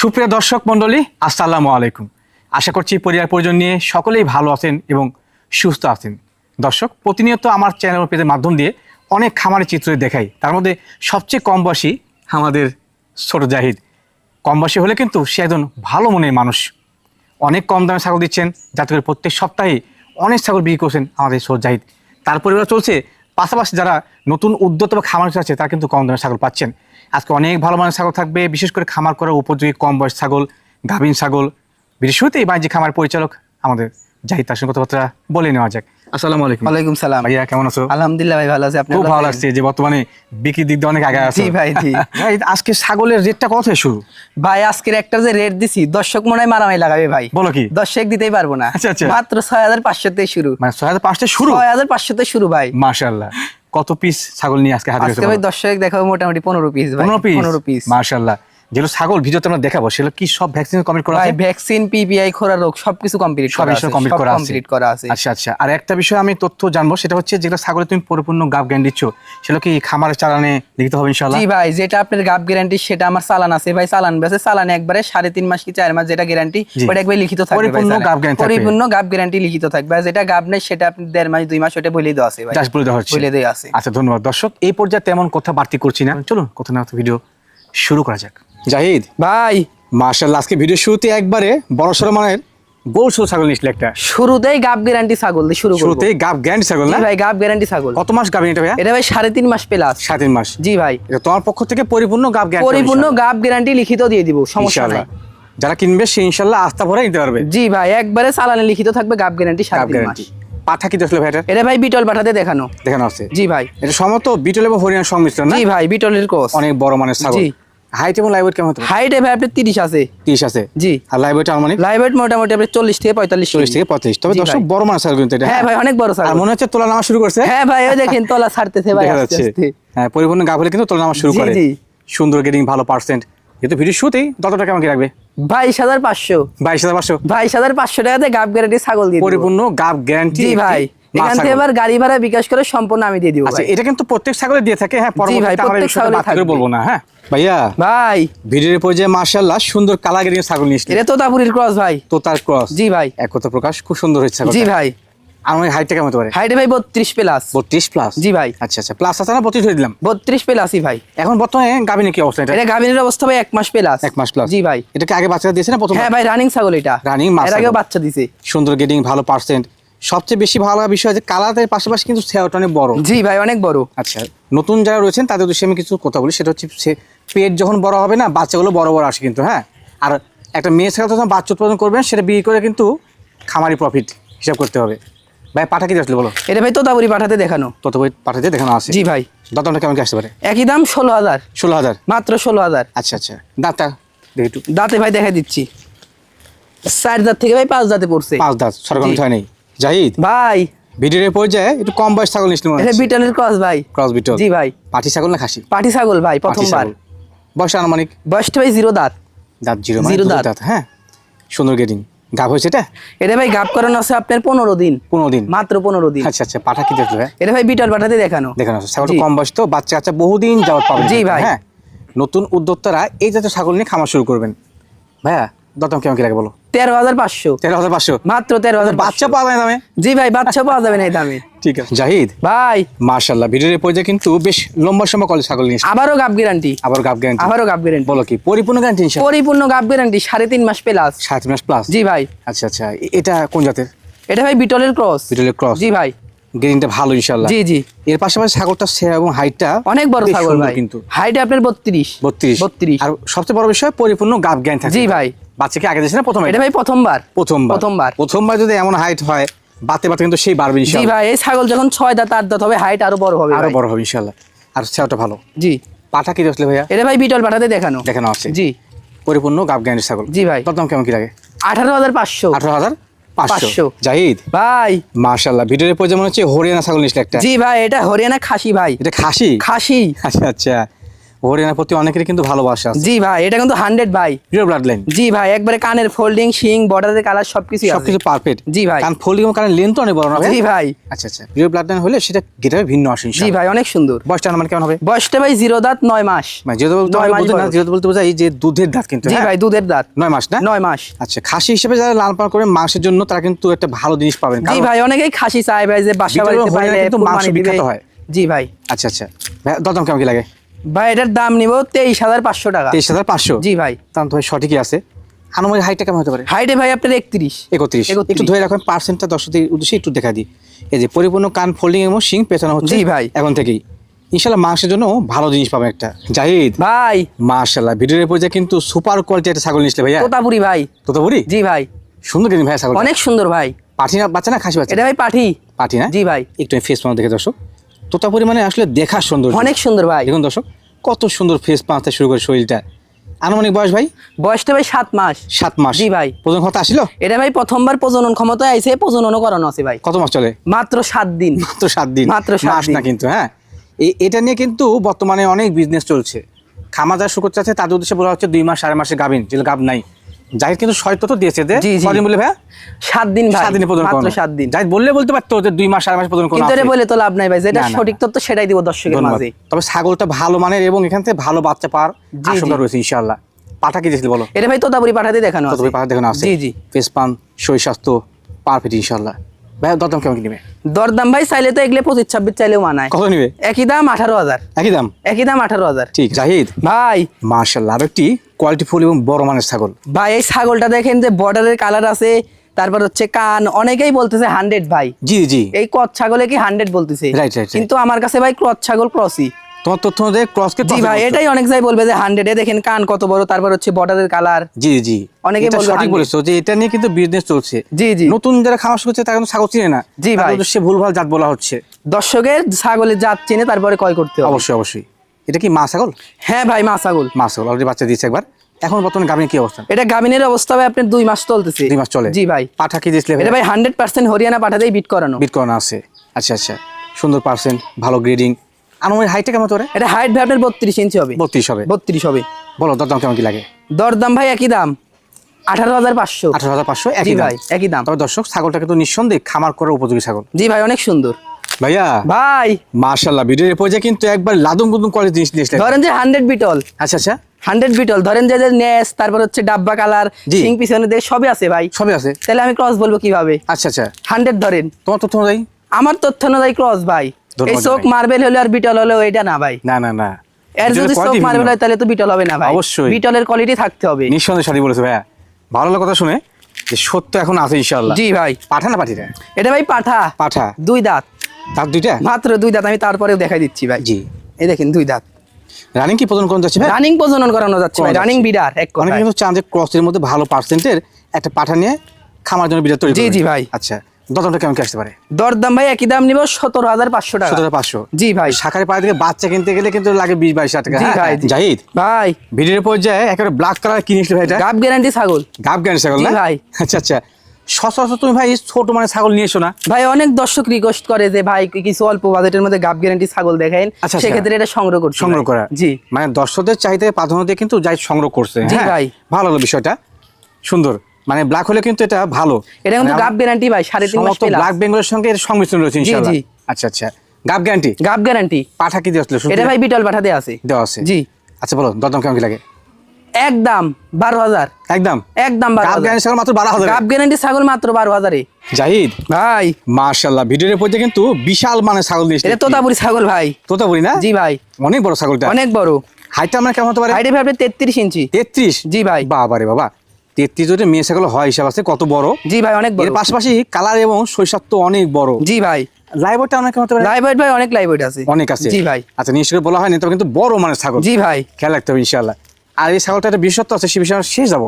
সুপ্রিয় দর্শক মণ্ডলী, আসসালামু আলাইকুম। আশা করছি পরিবার পরিজন নিয়ে সকলেই ভালো আছেন এবং সুস্থ আছেন। দর্শক, প্রতিনিয়ত আমার চ্যানেল পেজের মাধ্যম দিয়ে অনেক খামারের চিত্র দেখাই। তার মধ্যে সবচেয়ে কম বয়সী আমাদের ছোট জাহিদ। কম বয়সী হলে কিন্তু সে একজন ভালো মনের মানুষ। অনেক কম দামে ছাগল দিচ্ছেন, যাতে করে প্রত্যেক সপ্তাহে অনেক ছাগল বিক্রি করছেন আমাদের ছোট জাহিদ। তার পরিবার চলছে পাশাপাশি যারা নতুন উদ্যোক্তা বা খামার আছে তারা কিন্তু কম দামে ছাগল পাচ্ছেন। আজকে অনেক ভালো মানের ছাগল থাকবে, বিশেষ করে খামার করার উপযোগী কম বয়স ছাগল, গাভীন ছাগল। বিশেষ হতে বাণিজ্যিক খামার পরিচালক আমাদের যাই তার সঙ্গে কথাবার্তা বলে নেওয়া যাক। আসসালামু আলাইকুম। ওয়ালাইকুম সালাম। ভাইয়া কেমন আছো? আলহামদুলিল্লাহ ভাই ভালো আছি। আপনি খুব ভালো লাগছে যে বর্তমানে বিক্রির দিক দিয়ে অনেক আগে আছে। জি ভাই, জি। ভাই আজকে ছাগলের রেটটা কত শুরু? ভাই আজকের একটা যে রেট দিছি দর্শক মনে হয় মারামারি লাগাবে ভাই। বলো কি? দর্শক দিতেই পারব না। আচ্ছা, আচ্ছা। মাত্র ছয় হাজার পাঁচশো শুরু। মানে শুরু? শুরু ভাই। কত পিস ছাগল নিয়ে আজকে হাতে আজকে ভাই দর্শক দেখাবো মোটামুটি পনেরো পিস ভাই পনেরো পিস মাশাল্লাহ যেগুলো ছাগল ভিডিওতে আমরা দেখাবো সেগুলো কি সব ভ্যাকসিন কমপ্লিট করা আছে? ভ্যাকসিন পিপিআই খোরা রোগ সবকিছু কমপ্লিট সব করা বিষয় আছে কমপ্লিট সব করা আছে। কমপ্লিট করা আছে। আচ্ছা আচ্ছা। আর একটা বিষয় আমি তথ্য জানব সেটা হচ্ছে যেগুলো ছাগলে তুমি পরিপূর্ণ গাব জ্ঞান দিচ্ছ সেগুলো কি খামারে চালানে লিখিত হবে ইনশাল্লাহ জি ভাই যেটা আপনার গাব গ্যারান্টি সেটা আমার চালান আছে। ভাই চালান বেসে চালান একবারে সাড়ে তিন মাস কি চার মাস যেটা গ্যারান্টি। ওটা একবার লিখিত থাকবে পরিপূর্ণ গাব থাকবে। পরিপূর্ণ গাব গ্যারান্টি লিখিত থাকবে। আর যেটা গাব নেই সেটা আপনি দেড় মাস দুই মাস ওটা বলেই দেওয়া আছে ভাই। বলে দেওয়া হচ্ছে। বলে দেওয়া আছে। আচ্ছা ধন্যবাদ। দর্শক এই পর্যায়ে তেমন কথা বাড়তি করছি না। চলুন কথা না ভিডিও শুরু করা যাক। জাহিদ ভাই। মার্শাল্লাহ আজকে ভিডিও শুরুতে একবারে বড় সড়ো মানের গোল ছোট ছাগল নিয়েছিল একটা। শুরুতেই গাব গ্যারান্টি ছাগল দিয়ে শুরু শুরুতেই গাব জ্ঞান ছাগল না? ভাই গাব গ্যারান্টি ছাগল। কত মাস গাবিন এটা ভাইয়া? এটা ভাই সাড়ে তিন মাস প্লাস সাত তিন মাস। জি ভাই। এটা তোমার পক্ষ থেকে পরিপূর্ণ গাব জ্ঞান পরিপূর্ণ গাব গ্যারান্টি লিখিত দিয়ে দিব সমস্যা নাই। যারা কিনবে সে ইনশাল্লাহ আস্থা ভরে নিতে পারবে। জি ভাই একবারে চালানে লিখিত থাকবে গাব গ্যারান্টি সাড়ে তিন মাস। পাঠা কি দেখল ভাই এটা? ভাই বিটল পাঠাতে দেখানো। দেখানো আছে। জি ভাই। এটা সম্ভবত বিটল এবং হরিয়ানা সংমিশ্রণ জি ভাই বিটলের কোর্স অনেক বড় মানের ছাগল। হাইট এবং লাইভ কেমন হতে হাইটে ভাই আপনার তিরিশ আছে। তিরিশ আছে। জি। আর লাইভ আনুমানিক? লাইভ ওয়েট মোটামুটি আপনার চল্লিশ থেকে পঁয়তাল্লিশ চল্লিশ থেকে তবে দর্শক বড় কিন্তু হ্যাঁ ভাই অনেক বড় মনে হচ্ছে তোলা নামা শুরু করছে? হ্যাঁ ভাই ওই দেখেন তলা ছাড়তেছে ভাই হ্যাঁ পরিপূর্ণ গাভ হলে কিন্তু তোলা নামা শুরু করে। সুন্দর গেটিং ভালো পার্সেন্ট যেহেতু ভিডিও শুতেই ততটা কেমন কি রাখবে? বাইশ হাজার পাঁচশো। বাইশ হাজার পাঁচশো। বাইশ হাজার পাঁচশো টাকাতে গাব গ্যারান্টি ছাগল দিয়ে পরিপূর্ণ গাভ গ্যারান্টি ভাই। এখান থেকে এবার গাড়ি ভাড়া বিকাশ করে সম্পূর্ণ আমি দিয়ে দিব আচ্ছা এটা কিন্তু প্রত্যেক ছাগলে দিয়ে থাকে হ্যাঁ পরবর্তীতে আমরা এই প্রত্যেক বাদ বলব না হ্যাঁ। ভাইয়া ভাই। ভিডিওর পর্যায়ে মার্শাল্লাহ সুন্দর কালা ছাগল নিয়েছিল এটা তোতাপুরির ক্রস ভাই। তো ক্রস জি ভাই। এক কথা প্রকাশ খুব সুন্দর হয়েছে জি ভাই। আমার হাইটটা কেমন পারে? হাইটে ভাই বত্রিশ প্লাস বত্রিশ প্লাস জি ভাই। আচ্ছা আচ্ছা প্লাস আছে না বত্রিশ হয়ে দিলাম? প্লাসই ভাই। এখন বর্তমানে কি অবস্থা এটা? এটা গাভিনের অবস্থা ভাই মাস প্লাস মাস প্লাস জি ভাই। এটাকে আগে বাচ্চা দিয়েছে না প্রথম হ্যাঁ ভাই রানিং ছাগল এটা। এর আগেও বাচ্চা সুন্দর গেটিং ভালো পার্সেন্ট সবচেয়ে বেশি ভালো লাগা বিষয় যে কালারের পাশাপাশি কিন্তু সেওটা অনেক বড়। জি ভাই অনেক বড়। আচ্ছা নতুন যারা রয়েছেন তাদের উদ্দেশ্যে আমি কিছু কথা বলি। সেটা হচ্ছে পেট যখন বড় হবে না বাচ্চাগুলো বড় বড় আসে কিন্তু হ্যাঁ? আর একটা মেয়ে ছাগল যখন বাচ্চা উৎপাদন করবেন সেটা বিক্রি করে কিন্তু খামারি প্রফিট হিসাব করতে হবে। ভাই পাঠা কি আসলে বলো? এটা ভাই তোতাপুরি পাঠাতে দেখানো। তত বই পাঠাতে দেখানো আছে। জি ভাই। দাঁতটা কেমন কি আসতে পারে? একই দাম ষোলো হাজার। ষোলো হাজার? মাত্র ষোলো হাজার। আচ্ছা আচ্ছা। দাঁতটা দেখি একটু। দাঁতে ভাই দেখা দিচ্ছি। চার দাঁত থেকে ভাই পাঁচ দাঁতে পড়ছে। পাঁচ দাঁত সরকার। হয় নেই। জাহিদ? ভাই। ভিডিওর পর্যায়ে একটু কম বয়স ছাগল মনে এটা বিটলের ক্রস ভাই। ক্রস বিটল জি ভাই। পাটি ছাগল না খাসি? পাটি ছাগল ভাই প্রথমবার। ছাগল। বয়স আনুমানিক? বয়সটা ভাই জিরো দাঁত। দাঁত জিরো মানে জিরো দাঁত। হ্যাঁ? সুন্দর গেটিং গাভ হয়েছে এটা? এটা ভাই গাপ করানো আছে আপনার পনেরো দিন। পনেরো দিন। মাত্র পনেরো দিন। আচ্ছা আচ্ছা পাঠা কি দেখল হ্যাঁ? এটা ভাই বিটল পাঠাতে দেখানো। দেখানো আছে। ছাগলটা জি। কম বয়স তো বাচ্চা কাচ্চা বহুদিন যাওয়ার পাবে জি ভাই। হ্যাঁ? নতুন উদ্যোক্তারা এই জাতীয় ছাগল নিয়ে খামার শুরু করবেন। ভাইয়া দরদাম কেমন কি লাগে বলো? তেরো হাজার পাঁচশো। তেরো হাজার পাঁচশো? মাত্র তেরো হাজার বাচ্চা পাওয়া যায় দামে জি ভাই বাচ্চা পাওয়া যাবে না এই দামে। ঠিক আছে জাহিদ। ভাই। মার্শাল্লাহ ভিডিওর পর্যায়ে কিন্তু বেশ লম্বা সময় কলে ছাগল নিয়ে আবারও গাপ গ্যারান্টি আবার গ্যারান্টি আবারও গাপ গ্যারান্টি বলো কি পরিপূর্ণ গ্যারান্টি পরিপূর্ণ গাপ গ্যারান্টি সাড়ে তিন মাস প্লাস সাত মাস প্লাস জি ভাই। আচ্ছা আচ্ছা এটা কোন জাতের? এটা ভাই বিটলের ক্রস বিটলের ক্রস জি ভাই। গ্রিনটা ভালো ইনশাল্লাহ জি জি। এর পাশাপাশি সেরা এবং হাইটটা অনেক বড় ছাগল ভাই। কিন্তু। হাইট আপনার বত্রিশ। বত্রিশ। বত্রিশ। আর সবচেয়ে বড় বিষয় পরিপূর্ণ গাব জ্ঞান থাকে জি ভাই। বাচ্চাকে আগে দিয়েছে না প্রথমে? এটা ভাই প্রথমবার। প্রথমবার। প্রথমবার। প্রথমবার যদি এমন হাইট হয় বাতে বাতে কিন্তু সেই বাড়বে জি ভাই এই ছাগল যখন ছয় দাঁত আট দাঁত হবে হাইট আরও বড় হবে আরও বড় হবে আর সেটা ভালো? জি। পাটা কি আসলে ভাইয়া? এটা ভাই বিটল পাঠাতে দেখানো। দেখানো আছে। জি। পরিপূর্ণ গাব ছাগল। জি ভাই। দাম কেমন কি লাগে? আঠারো হাজার পাঁচশো। আঠারো হাজার পাঁচশো। পাঁচশো। জাহিদ? ভাই। মার্শাল্লাহ ভিডিওর পর যেমন হচ্ছে হরিয়ানা ছাগল নিয়েছিল একটা। জি ভাই এটা হরিয়ানা খাসি ভাই। এটা খাসি? খাসি। আচ্ছা আচ্ছা। হরিয়ানার প্রতি অনেকেরই কিন্তু ভালোবাসা জি ভাই এটা কিন্তু হান্ড্রেড ভাই। প্রিয় ব্লাড লাইন জি ভাই একবারে কানের ফোল্ডিং শিং বর্ডারের কালার সবকিছু সবকিছু পারফেক্ট জি ভাই। কারণ ফোল্ডিং কারণ লেন্থ অনেক বড় না জি ভাই। আচ্ছা আচ্ছা। প্রিয় ব্লাড লাইন হলে সেটা গেটাবে ভিন্ন আসে জি ভাই অনেক সুন্দর। বয়সটা মানে কেমন হবে? বয়সটা ভাই জিরো দাঁত নয় মাস। মানে নয় মাস বলতে না বয়স। বলতে বোঝাই যে দুধের দাঁত কিন্তু জি হ্যাঁ? ভাই দুধের দাঁত। নয় মাস না? নয় মাস। আচ্ছা খাসি হিসেবে যারা লাল পালন করে মাংসের জন্য তারা কিন্তু একটা ভালো জিনিস পাবেন। জি ভাই অনেকেই খাসি চায় ভাই যে বাসা বাড়িতে কিন্তু মাংস বিখ্যাত হয়। জি ভাই। আচ্ছা আচ্ছা। দরদাম কেমন কি লাগে? ভাই এটার দাম নিব তেইশ হাজার পাঁচশো টাকা। তেইশ হাজার পাঁচশো? জি ভাই। তাহলে তো ভাই সঠিকই আছে। আনুমানিক হাইটটা কেমন হতে পারে? হাইটে ভাই আপনার একত্রিশ। একত্রিশ। একটু ধরে রাখবেন পার্সেন্টটা দর্শকদের উদ্দেশ্যে একটু দেখা দিই। এই যে পরিপূর্ণ কান ফোল্ডিং এবং শিং পেছানো হচ্ছে জি ভাই। এখন থেকেই। ইনশাল্লাহ মাংসের জন্য ভালো জিনিস পাবেন একটা। জাহিদ। ভাই। মার্শাল্লাহ ভিডিওর পর্যায়ে কিন্তু সুপার কোয়ালিটি একটা ছাগল নিসলে ভাইয়া। তোতাপুরি ভাই। তো তো জি ভাই। সুন্দর কিন্তু ভাইয়া ছাগল অনেক সুন্দর ভাই। পাঠি না বাচ্চা না খাসি বাচ্চা? এটা ভাই পাঠি। পাঠি না? জি ভাই। একটু ফেস দেখে দর্শক। তোতা পরিমাণে আসলে দেখার সুন্দর অনেক সুন্দর ভাই। দেখুন দর্শক কত সুন্দর ফেস পাঁচতে শুরু করে শরীরটা। আনুমানিক বয়স ভাই? বয়সটা ভাই সাত মাস। সাত মাস। জি ভাই। প্রথম কথা আসিল? এটা ভাই প্রথমবার প্রজনন ক্ষমতায় আইছে প্রজননও করানো আছে ভাই। কত মাস চলে? মাত্র সাত দিন। মাত্র সাত দিন। মাত্র মাস না কিন্তু হ্যাঁ। এটা নিয়ে কিন্তু বর্তমানে অনেক বিজনেস চলছে। খামাজার শুকর চাচ্ছে তাদের উদ্দেশ্যে বলা হচ্ছে দুই মাস সাড়ে মাসে গাবিন যেগুলো গাব নাই। যাই কিন্তু শর্ত তো দিয়েছে যে। কদিন বলে ভাই সাত দিন সাত দিনে প্রদান মাত্র সাত দিন। যাই বললে বলতে পারতো যে দুই মাস আড়াই মাস প্রদান কিন্তু এটা বলে তো লাভ নাই ভাই যেটা সঠিক তথ্য সেটাই দিব দর্শকের মাঝে। তবে ছাগলটা ভালো মানের এবং এখান থেকে ভালো বাচ্চা পাওয়ার আশঙ্কা রয়েছে ইনশাআল্লাহ। পাঠা কি দিয়েছিল বলো? এটা ভাই তোতাপুরি পাঠাতে দেখানো আছে। তবে পাটা দেখানো আছে। জি জি। ফেসপান শরীর স্বাস্থ্য পারফেক্ট ইনশাআল্লাহ। ভাই দরদাম কেমন নিবে? দরদাম ভাই চাইলে তো এগুলো পঁচিশ ছাব্বিশ চাইলেও মানায়। কত নিবে? একই দাম আঠারো হাজার। একই দাম? একই দাম আঠারো হাজার। ঠিক জাহিদ। ভাই। মার্শাল্লাহ আর একটি কোয়ালিটিফুল এবং বড় মানের ছাগল। ভাই এই ছাগলটা দেখেন যে বর্ডারের কালার আছে তারপর হচ্ছে কান অনেকেই বলতেছে হান্ড্রেড ভাই। জি জি। এই কত ছাগলে কি হান্ড্রেড বলতেছে? রাইট. কিন্তু আমার কাছে ভাই ক্রস ছাগল ক্রসই তোমার তথ্য অনুযায়ী ক্রসকে জি ভাই এটাই অনেক যাই বলবে যে হান্ড্রেড এ দেখেন কান কত বড় তারপর হচ্ছে বর্ডারের কালার জি জি। অনেকেই এটা বলবে সঠিক বলেছ যে এটা নিয়ে কিন্তু বিজনেস চলছে। জি জি। নতুন যারা খামার করছে তারা কিন্তু ছাগল চিনে না। জি ভাই। সে ভুলভাল জাত বলা হচ্ছে। দর্শকের ছাগলের জাত চিনে তারপরে ক্রয় করতে হবে। অবশ্যই অবশ্যই। এটা কি মা ছাগল? হ্যাঁ ভাই মা ছাগল। মা ছাগল অলরেডি বাচ্চা দিয়েছে একবার। এখন বর্তমানে গাভিনী কি অবস্থা? এটা গাভিনের অবস্থা ভাই আপনার দুই মাস চলতেছে। দুই মাস চলে? জি ভাই। পাঠা কি দিয়েছিলে এটা ভাই হান্ড্রেড পার্সেন্ট হরিয়ানা পাঠাতেই বিট করানো। বিট করানো আছে। আচ্ছা আচ্ছা। সুন্দর পার্সেন্ট ভালো গ্রেডিং আনুমানিক হাইটটা কেমন তোরে? এটা হাইট ভাই আপনার বত্রিশ ইঞ্চি হবে। বত্রিশ হবে। বত্রিশ হবে। বলো দরদাম কেমন কি লাগে? দরদাম ভাই একই দাম। আঠারো হাজার পাঁচশো। আঠারো হাজার পাঁচশো একই ভাই একই দাম। তবে দর্শক ছাগলটা কিন্তু নিঃসন্দেহে খামার করার উপযোগী ছাগল। জি ভাই অনেক সুন্দর। ভাইয়া ভাই। মার্শাল্লাহ ভিডিওর পর্যায়ে কিন্তু একবার লাদুম গুদুম করে জিনিস নিয়ে ধরেন যে হান্ড্রেড বিটল। আচ্ছা আচ্ছা। হান্ড্রেড বিটল ধরেন যে যে নেস তারপর হচ্ছে ডাব্বা কালার জি। সিং পিছনে দিয়ে সবই আছে ভাই। সবই আছে। তাহলে আমি ক্রস বলব কীভাবে? আচ্ছা আচ্ছা। হান্ড্রেড ধরেন। তোমার তথ্য অনুযায়ী? আমার তথ্য অনুযায়ী ক্রস ভাই। এই চোখ মার্বেল হলে আর বিটল হলে এটা না ভাই। না না না। এর যদি চোখ মার্বেল হয় তাহলে তো বিটল হবে না ভাই। অবশ্যই। বিটলের কোয়ালিটি থাকতে হবে। নিঃসন্দেহে সঠিক বলেছে ভাইয়া। ভালো কথা শুনে যে সত্য এখন আছে ইনশাল্লাহ জি ভাই। পাঠা না পাঠিটা? এটা ভাই পাঠা। পাঠা? দুই দাঁত। তার দুইটা? মাত্র দুই দাঁত আমি তারপরেও দেখাই দিচ্ছি ভাই। জি। এই দেখেন দুই দাঁত। রানিং কি প্রদান করতে যাচ্ছে ভাই? রানিং প্রজনন করানো যাচ্ছে ভাই। রানিং। বিডার এক অনেকে কিন্তু চান যে ক্রসের মধ্যে ভালো পার্সেন্টের একটা পাঠা নিয়ে খামার জন্য বিরাট তৈরি জি, জি ভাই। আচ্ছা। দরদামটা কেমন কি আসতে পারে। দরদাম ভাই একই দাম নিব সতেরো হাজার পাঁচশো টাকা। সতেরো পাঁচশো। জি ভাই। শাখারি পাড়া থেকে বাচ্চা কিনতে গেলে কিন্তু লাগে বিশ বাইশ টাকা। হ্যাঁ? ভাই, জি। জাহিদ ভাই। ভিডিওর পর্যায়ে একেবারে ব্ল্যাক কালার ভাই গাব গ্যারান্টি ছাগল। গাব ছাগল না? ভাই। আচ্ছা আচ্ছা। সচরাচর তুমি ভাই ছোট মানে ছাগল নিয়ে এসো না। ভাই অনেক দর্শক রিকোয়েস্ট করে যে ভাই কিছু অল্প বাজেটের মধ্যে গাব গ্যারান্টি ছাগল দেখাইন আচ্ছা, আচ্ছা। সেক্ষেত্রে এটা সংগ্রহ করছি সংগ্রহ করা। জি। মানে দর্শকদের চাহিদা প্রাধান্য দিয়ে কিন্তু যাই সংগ্রহ করছে। হ্যাঁ? ভাই। ভালো লাগল বিষয়টা। সুন্দর। মানে ব্ল্যাক হলে কিন্তু এটা ভালো। এটা কিন্তু মানে গাব গ্যারান্টি ভাই সাড়ে তিন মাস ব্ল্যাক বেঙ্গলের সঙ্গে এর সংমিশ্রণ রয়েছে ইনশাআল্লাহ। আচ্ছা আচ্ছা। গাব গ্যারান্টি গাব গ্যারান্টি পাঠা কি দিয়ে আসলে এটা ভাই বিটল পাঠাতে আছে। দেওয়া আছে। জি। আচ্ছা বলো দরদাম কেমন কি লাগে? একদম বারো হাজার। একদম? একদম গাব গ্যারান্টি ছাগল মাত্র বারো হাজার। গাব গ্যারান্টি ছাগল মাত্র বারো হাজারে। জাহিদ? ভাই। মার্শাল্লাহ ভিডিওর পর্যায়ে কিন্তু বিশাল মানে ছাগল দিয়েছে এটা তোতাপুরি ছাগল ভাই। তোতা বলি না? জি ভাই। অনেক বড় ছাগলটা। অনেক বড়। হাইটটা আমরা কেমন হতে পারে? হাইটে ভাই আপনি তেত্রিশ ইঞ্চি। তেত্রিশ? জি ভাই। বাবা রে বাবা। তেত্রিশ মেয়ে ছাগল হয় হিসাব আছে কত বড়? জি ভাই অনেক বড়। পাশাপাশি কালার এবং শৈশব তো অনেক বড়। জি ভাই। লাইভটা আমরা কেমন হতে পারে? লাইভ ভাই অনেক লাইভ আছে। অনেক আছে? জি ভাই। আচ্ছা নিশ্চয় বলা হয়নি তবে কিন্তু বড় মানে ছাগল। জি ভাই। খেয়াল রাখতে হবে ইনশাল্লাহ আর এই ছাগলটা একটা বিশেষত্ব আছে সে বিষয়ে শেষ যাব।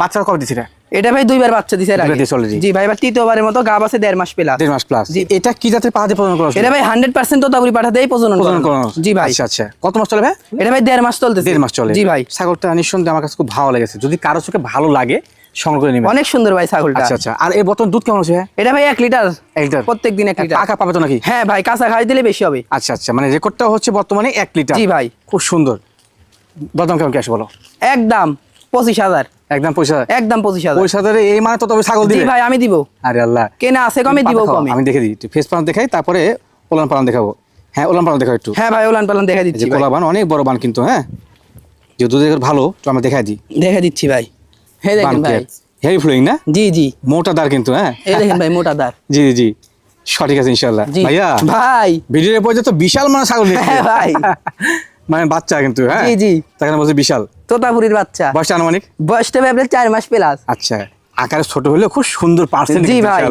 বাচ্চারা কবে দিচ্ছে এটা? ভাই দুইবার বাচ্চা দিছে। জি ভাই এবার তৃতীয়বারের মতো গাব আছে দেড় মাস প্লাস। দেড় মাস প্লাস জি। এটা কি জাতের পাহাড়ে প্রদান করা এটা ভাই হান্ড্রেড পার্সেন্ট তোতাপুরি পাঠাতেই প্রজনন প্রদান করা জি ভাই। আচ্ছা আচ্ছা। কত মাস চলে ভাই? এটা ভাই দেড় মাস চলতেছে। দেড় মাস চলে। জি ভাই। ছাগলটা নিঃসন্দেহে আমার কাছে খুব ভালো লেগেছে। যদি কারও চোখে ভালো লাগে সংগ্রহ করে নেবেন। অনেক সুন্দর ভাই ছাগলটা। আচ্ছা আচ্ছা। আর এই বর্তমান দুধ কেমন আছে? এটা ভাই এক লিটার। এক লিটার। প্রত্যেক দিন এক লিটার। পাকা পাবে তো নাকি? হ্যাঁ ভাই কাঁচা খাই দিলে বেশি হবে। আচ্ছা আচ্ছা। মানে রেকর্ডটা হচ্ছে বর্তমানে এক লিটার। জি ভাই। খুব সুন্দর। দরদাম কেমন কি আসে বলো? একদম। পঁচিশ হাজার। একদম পয়সা একদম পঁচিশ হাজার। এই মানে তো তবে ছাগল দিবে। ভাই আমি দিব। আরে আল্লাহ। কেনা আছে কমে দিব কমে। আমি দেখে দিই। ফেস পালন দেখাই তারপরে ওলান পালন দেখাবো। হ্যাঁ ওলান পালন দেখাও একটু। হ্যাঁ ভাই ওলান পালান দেখে দিচ্ছি যে বান অনেক বড় বান কিন্তু হ্যাঁ? যে দুধের ভালো তো আমরা দেখাই দিই। দেখে দিচ্ছি ভাই। হে দেখেন ভাই। হেভি ফ্লোয়িং না? জি জি। মোটা দার কিন্তু হ্যাঁ? এই দেখেন ভাই মোটা দার। জি জি, সঠিক আছে ইনশাল্লাহ ভাইয়া ভাই। ভিডিওর পর্যন্ত বিশাল মানে ছাগল। হ্যাঁ ভাই। মানে বাচ্চা কিন্তু হ্যাঁ? জি, জি। তাকে বলছে বিশাল। তোতাপুরির বাচ্চা। বয়সটা আনুমানিক? বয়সটা আপনার চার মাস প্লাস। আচ্ছা আকারে ছোট হলেও খুব সুন্দর পার্সেন্ট জি ভাই।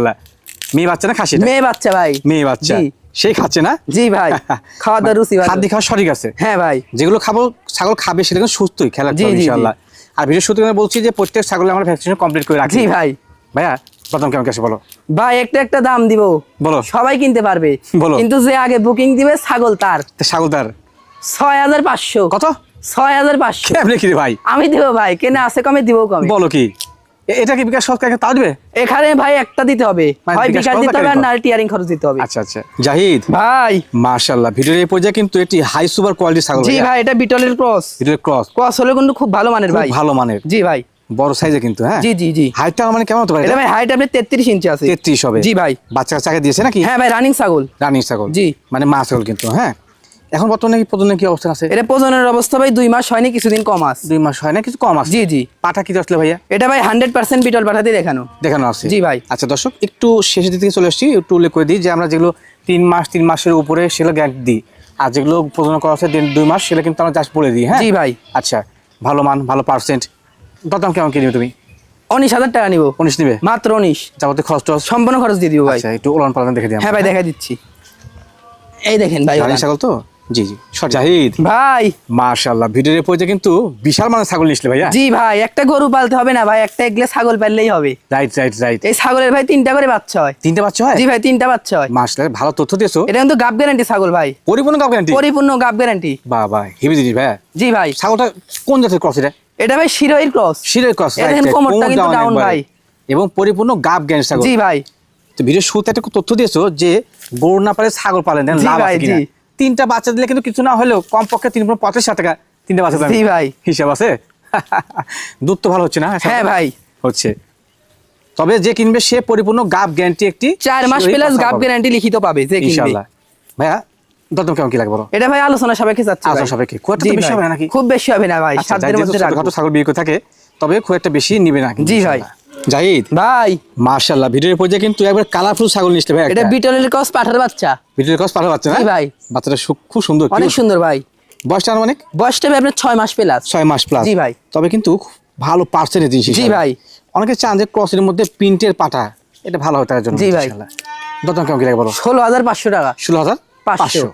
মেয়ে বাচ্চা না খাসি মেয়ে বাচ্চা ভাই। মেয়ে বাচ্চা। জি। সেই খাচ্ছে না? জি ভাই। খাওয়া দাওয়া রুচি খাদ্য খাওয়া সঠিক আছে। হ্যাঁ ভাই। যেগুলো খাব ছাগল খাবে সেটা কিন্তু সুস্থই খেলা জি। ইনশাল্লাহ আর শুরুতে আমি বলছি যে প্রত্যেক ছাগলে আমরা ভ্যাকসিনেশন কমপ্লিট করে রাখি। জি ভাই। ভাইয়া প্রথম কেমন কাছে বলো? ভাই একটা একটা দাম দিব। বলো। সবাই কিনতে পারবে। বলো। কিন্তু যে আগে বুকিং দিবে ছাগল তার। ছাগল তার। ছয় হাজার পাঁচশো। কত? ছয় হাজার পাঁচশো। কেমনে কি ভাই? আমি দিব ভাই কেনা আছে কমে দিব কমে। বলো কি? এটা কি বিকাশ সরকার তাও দিবে? এখানে ভাই একটা দিতে হবে। মানে হয় বিকাশ দিতে হবে আর না টিয়ারিং খরচ দিতে হবে। আচ্ছা আচ্ছা। জাহিদ ভাই। মাশাআল্লাহ ভিডিওর এই পর্যায়ে কিন্তু এটি হাই সুপার কোয়ালিটি ছাগল জি ভাই এটা বিটলের ক্রস। ভিডিওর ক্রস। ক্রস হলে কিন্তু খুব ভালো মানের ভাই। ভালো মানের। জি ভাই। বড় সাইজে কিন্তু হ্যাঁ? জি জি জি। হাইটটা মানে কেমন হতে পারে এটা ভাই হাইট আপনার তেত্রিশ ইঞ্চি আছে। তেত্রিশ হবে। জি ভাই। বাচ্চা কাচ্চাকে দিয়েছে নাকি? হ্যাঁ ভাই রানিং ছাগল। রানিং ছাগল। জি। মানে মা ছাগল কিন্তু হ্যাঁ? এখন বর্তমানে কি প্রজনন কি অবস্থা আছে? এটা প্রজনের অবস্থা ভাই দুই মাস হয়নি কিছুদিন কম আছে। দুই মাস হয় না কিছু কম আছে? জি জি। পাঠা কি আসলে ভাইয়া? এটা ভাই হান্ড্রেড পার্সেন্ট বিটল পাঠাতে দেখানো। দেখানো আছে? জি ভাই। আচ্ছা দর্শক একটু শেষের দিকে চলে আসছি একটু উল্লেখ করে দিই যে আমরা যেগুলো তিন মাস তিন মাসের উপরে সেগুলো গ্যারান্টি দিই। আর যেগুলো প্রজনন করা আছে দুই মাস সেগুলো কিন্তু আমরা জাস্ট বলে দিই হ্যাঁ? জি ভাই। আচ্ছা ভালো মান ভালো পার্সেন্ট দাম কেমন কিনবে তুমি? উনিশ হাজার টাকা নিবো। উনিশ নিবে? মাত্র উনিশ। যাবতীয় খরচ সম্পূর্ণ খরচ দিয়ে দিবো ভাই। আচ্ছা একটু ওলান পালান দেখে দিই হ্যাঁ ভাই দেখা দিচ্ছি। এই দেখেন ভাই ছাগল তো? জি জি। জাহিদ। ভাই। মাশাআল্লাহ ভিডিওর কিন্তু বিশাল মানে ছাগল নিসলে ভাইয়া। জি ভাই একটা গরু পালতে হবে না ভাই একটা এগলে ছাগল পাললেই হবে। Right right right. এই ছাগলের ভাই তিনটা করে বাচ্চা হয়। তিনটে বাচ্চা হয়? জি ভাই তিনটা বাচ্চা হয়। মাশাআল্লাহ ভালো তথ্য দিয়েছ। এটা কিন্তু গাব গ্যারান্টি ছাগল ভাই। পরিপূর্ণ কাপ গ্যারান্টি পরিপূর্ণ গাব গ্যারান্টি বাহ বাহ হেভি জিনিস ভাইয়া। জি ভাই। ছাগলটা কোন জাতের ক্রস এটা? এটা ভাই শিরোইর ক্রস শিরের ক্রস দেখেন কোমরটা কিন্তু down ভাই। এবং পরিপূর্ণ গাব জ্ঞান ছাগল। জি ভাই। তো ভিডিও শুরুতে একটা তথ্য দিয়েছ যে গরু না পালে ছাগল পালেন লাভ আছে কিনা। তিনটা বাচ্চা দিলে কিন্তু কিছু না হলেও কমপক্ষে তিন পনেরো পঁচাশ টাকা তিনটা বাচ্চা দাম ভাই। হিসাব আছে? দুধ তো ভালো হচ্ছে না হ্যাঁ ভাই। হচ্ছে। তবে যে কিনবে সে পরিপূর্ণ গাব গ্যারান্টি একটি চার মাস প্লাস গাব গ্যারান্টি লিখিত পাবে যে কিনবে। ইনশাআল্লাহ। ভাইয়া দরদাম কেমন কি লাগবে এটা ভাই আলোচনা সাপেক্ষে চাচ্ছি আলোচনা সাপেক্ষে। খুব একটা বেশি হবে নাকি? খুব বেশি হবে না ভাই। আচ্ছা, মধ্যে ছাগল বিয়ে করে থাকে তবে খুব একটা বেশি নিবে না জি ভাই। জাহিদ ভাই মার্শাল্লাহ ভিডিওর পর্যায়ে কিন্তু একবার কালারফুল ছাগল নিচ্ছে ভাই এটা বিটলের ক্রস পাঠার বাচ্চা ভিডিওর কাজ পাঠা বাচ্চা না ভাই। বাচ্চাটা খুব সুন্দর অনেক সুন্দর ভাই বয়সটা আনুমানিক বয়সটা ভাই আপনার ছয় মাস প্লাস ছয় মাস প্লাস জি ভাই। তবে কিন্তু ভালো পার্সেন্টেজ জি। ভাই। অনেকে চান যে ক্রসের মধ্যে প্রিন্টের পাটা এটা ভালো হয় তার জন্য জি ভাই। ইনশাআল্লাহ। কেমন কি লাগে বলো ষোলো হাজার পাঁচশো টাকা ষোলো হাজার পাঁচশো।